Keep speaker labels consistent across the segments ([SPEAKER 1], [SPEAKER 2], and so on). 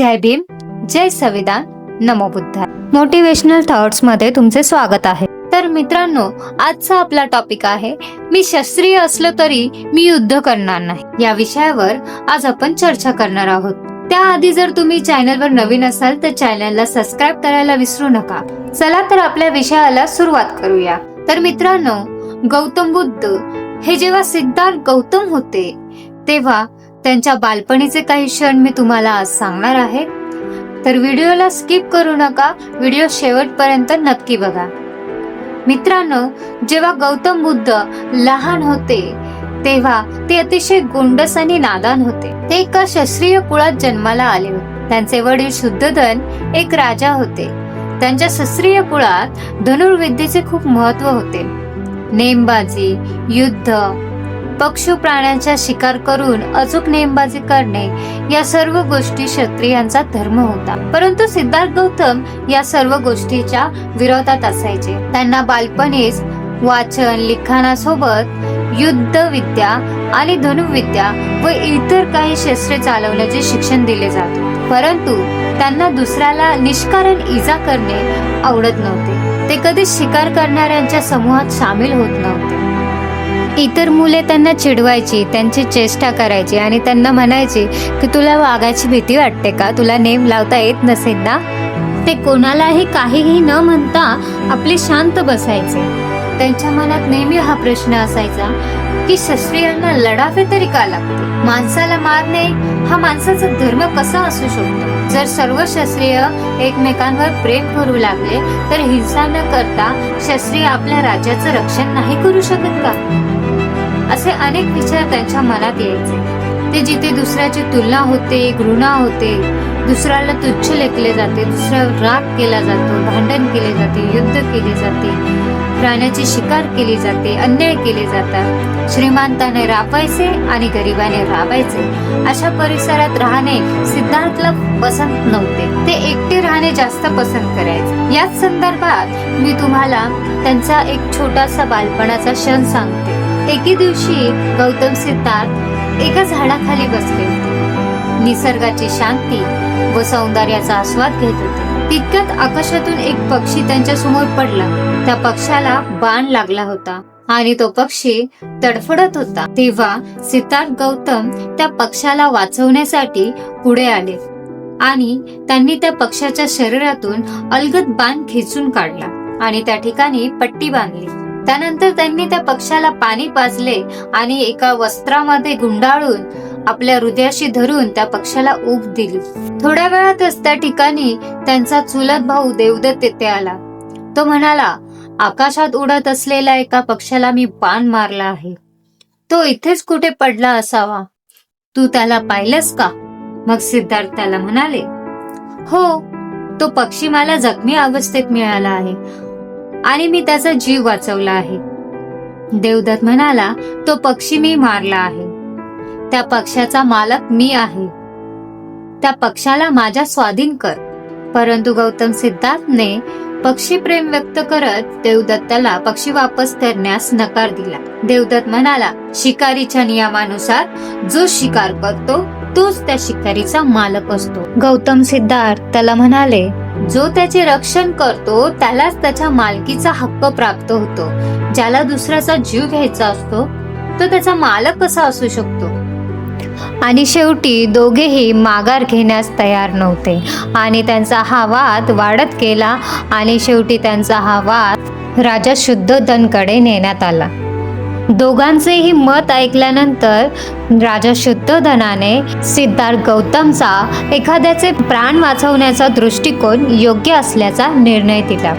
[SPEAKER 1] जय भीम जय संविधान नमो बुद्धा मोटिवेशनल थॉट्समध्ये तुमचे स्वागत आहे. तर मित्रांनो आजचा आपला टॉपिक आहे मी शस्त्रीय असलो तरी मी युद्ध करणार नाही. या विषयावर आज आपण चर्चा करणार आहोत. त्याआधी जर तुम्ही चॅनलवर नवीन असाल तर चॅनलला सबस्क्राईब करायला विसरू नका. चला तर आपल्या विषयाला सुरुवात करूया. तर मित्रांनो गौतम बुद्ध हे जेव्हा सिद्धार्थ गौतम होते तेव्हा त्यांच्या बालपणीचे काही क्षण मी तुम्हाला आज सांगणार आहे. तर व्हिडिओला स्किप करू नका व्हिडिओ शेवटपर्यंत नक्की बघा. मित्रांनो जेव्हा गौतम बुद्ध लहान होते तेव्हा ते अतिशय गोंडस आणि नादान होते. ते एका क्षत्रिय कुळात जन्माला आले. होते त्यांचे वडील शुद्धधन एक राजा होते. त्यांच्या शास्त्रीय कुळात धनुर्विद्येचे खूप महत्त्व होते. नेमबाजी युद्ध पशु प्राण्यांचा शिकार करून अचूक नेमबाजी करणे या सर्व गोष्टी क्षत्रियांचा धर्म होता. परंतु सिद्धार्थ गौतम या सर्व गोष्टीच्या विरोधात असायचे. त्यांना बालपणीच वाचन लिखाणासोबत युद्ध विद्या आणि धनुविद्या व इतर काही शस्त्रे चालवण्याचे शिक्षण दिले जात परंतु त्यांना दुसऱ्याला निष्कारण इजा करणे आवडत नव्हते. ते कधी शिकार करणाऱ्यांच्या समूहात सामील होत नव्हते. इतर मुले त्यांना चिडवायची त्यांची चेष्टा करायची आणि त्यांना म्हणायची की तुला वागायची भीती वाटते का? तुला नेम लावता येत नसेल ना? ते कोणालाही काहीही न म्हणता आपले शांत बसायचे. त्यांच्या मनात नेहमी हा प्रश्न असायचा की शस्त्रियांना लढावे तरी का लागते माणसाला मारणे हा माणसाचा धर्म कसा असू शकतो? जर सर्व शस्त्रीय एकमेकांवर प्रेम करू लागले तर हिंसा न करता शस्त्रीय आपल्या राज्याचं रक्षण नाही करू शकत का? असे अनेक विचार त्यांच्या मनात यायचे. ते जिथे दुसऱ्याची तुलना होते घृणा होते दुसऱ्याला तुच्छ लेखले जाते दुसऱ्यावर राग केला जातो भांडण केले जाते युद्ध केले जाते प्राण्याची शिकार केली जाते अन्याय केले जातात. श्रीमंताने राबायचे आणि गरिबाने राबायचे. अशा परिसरात राहणे सिद्धार्थला पसंत नव्हते. ते एकटे राहणे जास्त पसंत करायचे. याच संदर्भात मी तुम्हाला त्यांचा एक छोटासा बालपणाचा क्षण सांगते. एके दिवशी गौतम सिद्धार्थ एका झाडाखाली बसले होते. निसर्गाची शांती व सौंदर्याचा आस्वाद घेत होते. तितक्यात आकाशातून एक पक्षी त्यांच्यासमोर पडला. त्या पक्षाला बाण लागला होता आणि तो पक्षी तडफडत होता. तेव्हा सिद्धार्थ गौतम त्या पक्षाला वाचवण्यासाठी पुढे आले आणि त्यांनी त्या पक्षाच्या शरीरातून अलगद बाण खेचून काढला आणि त्या ठिकाणी पट्टी बांधली. त्यानंतर त्यांनी त्या पक्षाला पाणी पाजले आणि एका वस्त्रामध्ये गुंडाळून आपल्या हृदयाशी धरून त्या पक्षाला ऊब दिली. थोड्या वेळातच त्या ठिकाणी त्यांचा चुलत भाऊ देवदत्त तेथे आला. तो म्हणाला आकाशात उडत असलेल्या एका पक्षाला मी बाण मारला आहे. तो इथेच कुठे पडला असावा? तू त्याला पाहिलंस का? मग सिद्धार्थ त्याला म्हणाले हो तो पक्षी मला जखमी अवस्थेत मिळाला आहे. आणि मी त्याचा जीव वाचवला आहे. देवदत्त म्हणाला तो पक्षी मी मारला आहे. त्या पक्षाचा मालक मी आहे. त्या पक्षाला माझ्या स्वाधीन कर. परंतु गौतम सिद्धार्थने पक्षी प्रेम व्यक्त करत देवदत्ताला पक्षी वापस करण्यास नकार दिला. देवदत्त म्हणाला शिकारीच्या नियमानुसार जो शिकार करतो तोच त्या शिकारीचा मालक असतो. गौतम सिद्धार्थ त्याला म्हणाले जो त्याचे रक्षण करतो त्यालाच त्याच्या मालकीचा हक्क प्राप्त होतो. ज्याला दुसऱ्याचा जीव घ्यायचा असतो तो त्याचा मालक कसा असू शकतो? आणि शेवटी दोघेही माघार घेण्यास तयार नव्हते. आणि त्यांचा हा वाद वाढत गेला आणि शेवटी त्यांचा हा वाद राजा शुद्धोधनकडे नेण्यात आला. दोघांचेही मत ऐकल्यानंतर राजा शुद्धोधनाने सिद्धार्थ गौतमचा एखाद्याचे प्राण वाचवण्याचा दृष्टिकोन योग्य असल्याचा निर्णय दिला.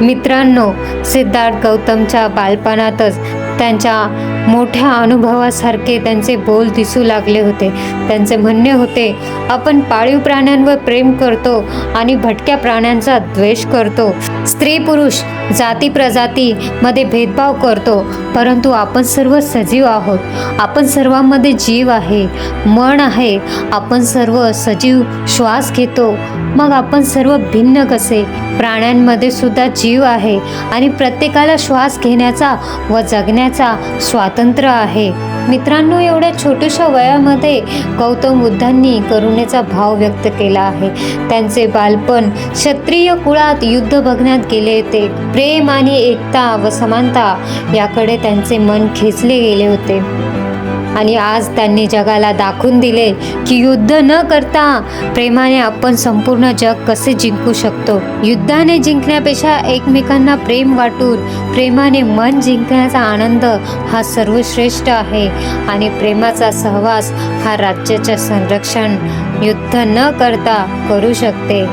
[SPEAKER 1] मित्रांनो सिद्धार्थ गौतमच्या बालपणातच त्यांच्या मोठ्या अनुभवासारखे त्यांचे बोल दिसू लागले होते. त्यांचे म्हणणे होते आपण पाळीव प्राण्यांवर प्रेम करतो आणि भटक्या प्राण्यांचा द्वेष करतो. स्त्री पुरुष जाती प्रजाती मध्ये भेदभाव करतो परंतु आपण सर्व सजीव आहोत. आपण सर्वांमध्ये जीव आहे मन आहे. आपण सर्व सजीव श्वास घेतो. मग आपण सर्व भिन्न कसे? प्राण्यांमध्ये सुद्धा जीव आहे आणि प्रत्येकाला श्वास घेण्याचा व जगण्याचा स्वातंत्र्य आहे. मित्रांनो एवढ्या छोट्याशा वयामध्ये गौतम बुद्धांनी करुणेचा भाव व्यक्त केला आहे. त्यांचे बालपण क्षत्रिय कुळात युद्ध बघण्यात गेले होते. प्रेम आणि एकता व समानता याकडे त्यांचे मन खेचले गेले होते. आणि आज त्यांनी जगाला दाखवून दिले की युद्ध न करता प्रेमाने आपण संपूर्ण जग कसे जिंकू शकतो. युद्धाने जिंकण्यापेक्षा एकमेकांना प्रेम वाटून प्रेमाने मन जिंकण्याचा आनंद हा सर्वश्रेष्ठ आहे आणि प्रेमाचा सहवास हा राज्याचे संरक्षण युद्ध न करता करू शकते.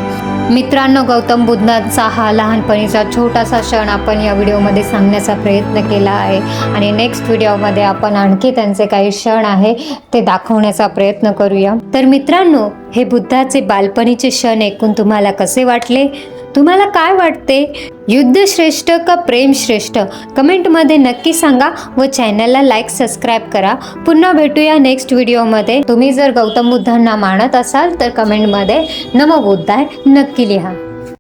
[SPEAKER 1] मित्रांनो गौतम बुद्धांचा हा लहानपणीचा छोटासा क्षण आपण या व्हिडिओमध्ये सांगण्याचा प्रयत्न केला आहे. आणि नेक्स्ट व्हिडिओमध्ये आपण आणखी त्यांचे काही क्षण आहे ते दाखवण्याचा प्रयत्न करूया. तर मित्रांनो हे बुद्धाचे बालपणीचे क्षण ऐकून तुम्हाला कसे वाटले? तुम्हाला काय वाटते? युद्ध श्रेष्ठ का प्रेम श्रेष्ठ कमेंटमध्ये नक्की सांगा व चॅनलला लाईक सबस्क्राईब करा. पुन्हा भेटूया नेक्स्ट व्हिडिओमध्ये तुम्ही जर गौतम बुद्धांना मानत असाल तर कमेंटमध्ये नमो बुद्धाय नक्की लिहा.